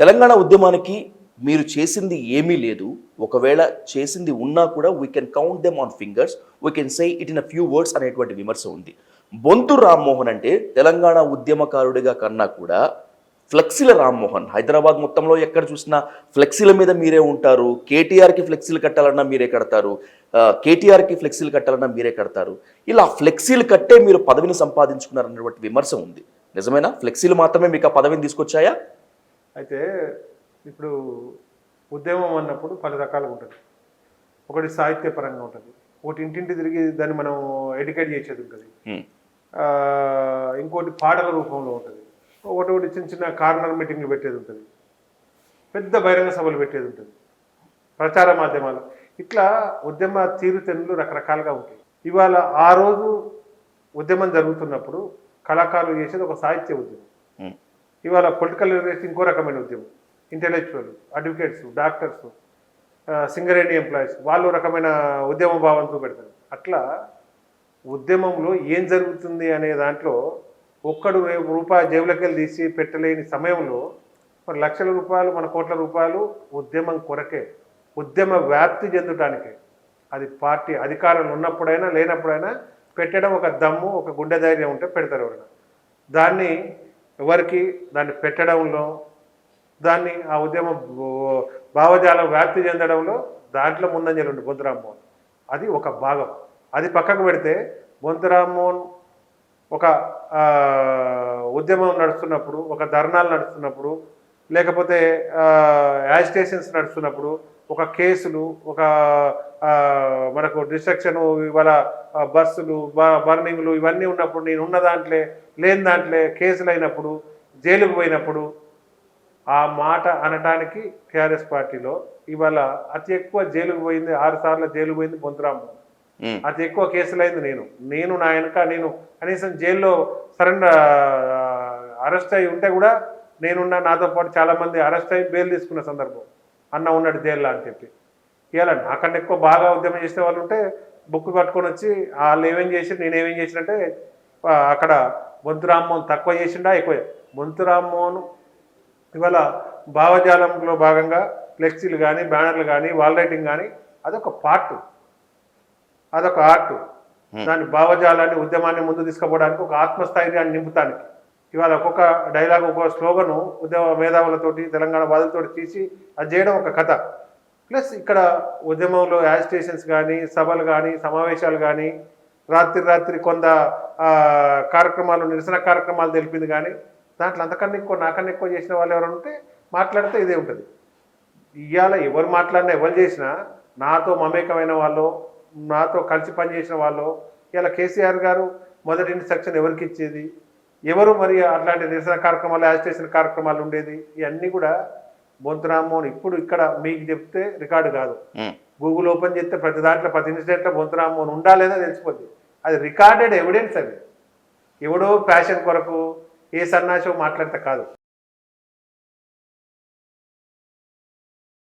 తెలంగాణ ఉద్యమానికి మీరు చేసింది ఏమీ లేదు. ఒకవేళ చేసింది ఉన్నా కూడా we can count them on fingers we can say it in a few words అనేటువంటి విమర్శ ఉంది. బొంతు రామ్మోహన్ అంటే తెలంగాణ ఉద్యమకారుడిగా కన్నా కూడా ఫ్లెక్సీల రామ్మోహన్. హైదరాబాద్ మొత్తంలో ఎక్కడ చూసినా ఫ్లెక్సీల మీద మీరే ఉంటారు. కేటీఆర్కి ఫ్లెక్సీలు కట్టాలన్నా మీరే కడతారు. కేటీఆర్కి ఫ్లెక్సీలు కట్టాలన్నా మీరే కడతారు. ఇలా ఫ్లెక్సీలు కట్టే మీరు పదవిని సంపాదించుకున్నారన్నటువంటి విమర్శ ఉంది. నిజమేనా? ఫ్లెక్సీలు మాత్రమే మీకు ఆ పదవిని తీసుకొచ్చాయా? అయితే ఇప్పుడు ఉద్యమం అన్నప్పుడు పలు రకాలుగా ఉంటుంది. ఒకటి సాహిత్యపరంగా ఉంటుంది. ఒకటి ఇంటింటి తిరిగి దాన్ని మనం ఎడ్యుకేట్ చేసేది ఉంటుంది. ఇంకోటి పాటల రూపంలో ఉంటుంది. ఒకటి ఒకటి చిన్న చిన్న కార్నర్ మీటింగ్లు పెట్టేది ఉంటుంది. పెద్ద బహిరంగ సభలు పెట్టేది ఉంటుంది. ప్రచార మాధ్యమాలు. ఇట్లా ఉద్యమ తీరుతెన్నులు రకరకాలుగా ఉంటాయి. ఇవాళ ఆ రోజు ఉద్యమం జరుగుతున్నప్పుడు కళాకారులు చేసేది ఒక సాహిత్య ఉద్యమం. ఇవాళ పొలిటికల్ లిటరసీ ఇంకో రకమైన ఉద్యమం. Intellectual advocates doctors Singareni employees వాళ్ళు రకమైన ఉద్యమ భావంతో పెడతారు అట్లా ఉద్యమంలో ఏం జరుగుతుంది అనే దాంట్లో ఒక్కడు రూపాయి జేబులకి వెళ్ళి తీసి పెట్టలేని సమయంలో మరి లక్షల రూపాయలు మన కోట్ల రూపాయలు ఉద్యమం కొరకే ఉద్యమ వ్యాప్తి చెందటానికే. అది పార్టీ అధికారంలో ఉన్నప్పుడైనా లేనప్పుడైనా పెట్టడం ఒక దమ్ము ఒక గుండె ధైర్యం ఉంటే పెడతారు ఎవరైనా. దాన్ని ఎవరికి దాన్ని పెట్టడంలో దాన్ని ఆ ఉద్యమ భావజాలం వ్యాప్తి చెందడంలో దాంట్లో ముందని రెండు బొంతురామ్మోహన్. అది ఒక భాగం. అది పక్కకు పెడితే బొంతురామ్మోహన్ ఒక ఉద్యమం నడుస్తున్నప్పుడు ఒక ధర్నాలు నడుస్తున్నప్పుడు లేకపోతే యాజిటేషన్స్ నడుస్తున్నప్పుడు ఒక కేసులు ఒక మనకు డిస్ట్రక్షన్ ఇవాళ బస్సులు బర్నింగ్లు ఇవన్నీ ఉన్నప్పుడు నేను ఉన్న దాంట్లో లేని దాంట్లో కేసులు అయినప్పుడు జైలుకు పోయినప్పుడు ఆ మాట అనటానికి టీఆర్ఎస్ పార్టీలో ఇవాళ అతి ఎక్కువ జైలుకు పోయింది ఆరు సార్లు జైలు పోయింది బొంతురాము. అతి ఎక్కువ కేసులైంది నేను నేను నా వెనక నేను కనీసం జైల్లో సరెండర్ అరెస్ట్ అయి ఉంటే కూడా నేనున్నా నాతో పాటు చాలా మంది అరెస్ట్ అయి బెయిల్ తీసుకున్న సందర్భం. అన్న ఉన్నాడు జైల్లో అని చెప్పి. ఇవాళ నాకన్నా ఎక్కువ బాగా ఉద్యమం చేసే వాళ్ళు ఉంటే బుక్ పట్టుకొని వచ్చి వాళ్ళు ఏమేం చేసి నేనేమేం చేసినంటే అక్కడ బొంతు రామ్మోహన్ తక్కువ చేసిండా ఎక్కువ బొంతు రామ్మోహన్ ఇవాళ భావజాలంలో భాగంగా ఫ్లెక్సీలు కానీ బ్యానర్లు కానీ వాల్ రైటింగ్ కానీ అదొక పార్ట్. అదొక ఆర్ట్. దాని భావజాలాన్ని ఉద్యమాన్ని ముందు తీసుకుపోవడానికి ఒక ఆత్మస్థైర్యాన్ని నింపుతానికి. ఇవాళ ఒక్కొక్క డైలాగ్ ఒక్కొక్క స్లోగను ఉద్యమ మేధావులతోటి తెలంగాణ వాదులతో తీసి అది చేయడం ఒక కథ. ప్లస్ ఇక్కడ ఉద్యమంలో యాజిటేషన్స్ కానీ సభలు కానీ సమావేశాలు కానీ రాత్రి రాత్రి కొంత కార్యక్రమాలు నిరసన కార్యక్రమాలు తెలిపింది కానీ దాంట్లో అంతకన్నా ఎక్కువ నాకన్నా ఎక్కువ చేసిన వాళ్ళు ఎవరు ఉంటే మాట్లాడితే ఇదే ఉంటుంది. ఇవాళ ఎవరు మాట్లాడినా ఎవరు చేసినా నాతో మమేకమైన వాళ్ళు నాతో కలిసి పనిచేసిన వాళ్ళు ఇలా కేసీఆర్ గారు మొదటి ఇన్స్ట్రక్షన్ ఎవరికి ఇచ్చేది? ఎవరు మరి అట్లాంటి నిరసన కార్యక్రమాలు యాజిటేషన్ కార్యక్రమాలు ఉండేది? ఇవన్నీ కూడా బొంతు రామ్మోహన్ ఇప్పుడు ఇక్కడ మీకు చెప్తే రికార్డు కాదు. గూగుల్ ఓపెన్ చేస్తే ప్రతి దాంట్లో ప్రతి ఇన్సిడెంట్లో బొంతు రామ్మోహన్ ఉండాలేదో తెలిసిపోద్ది. అది రికార్డెడ్ ఎవిడెన్స్ అది. ఎవడో ఫ్యాషన్ కొరకు ఏ సన్నాసో మాట్లాడితే కాదు.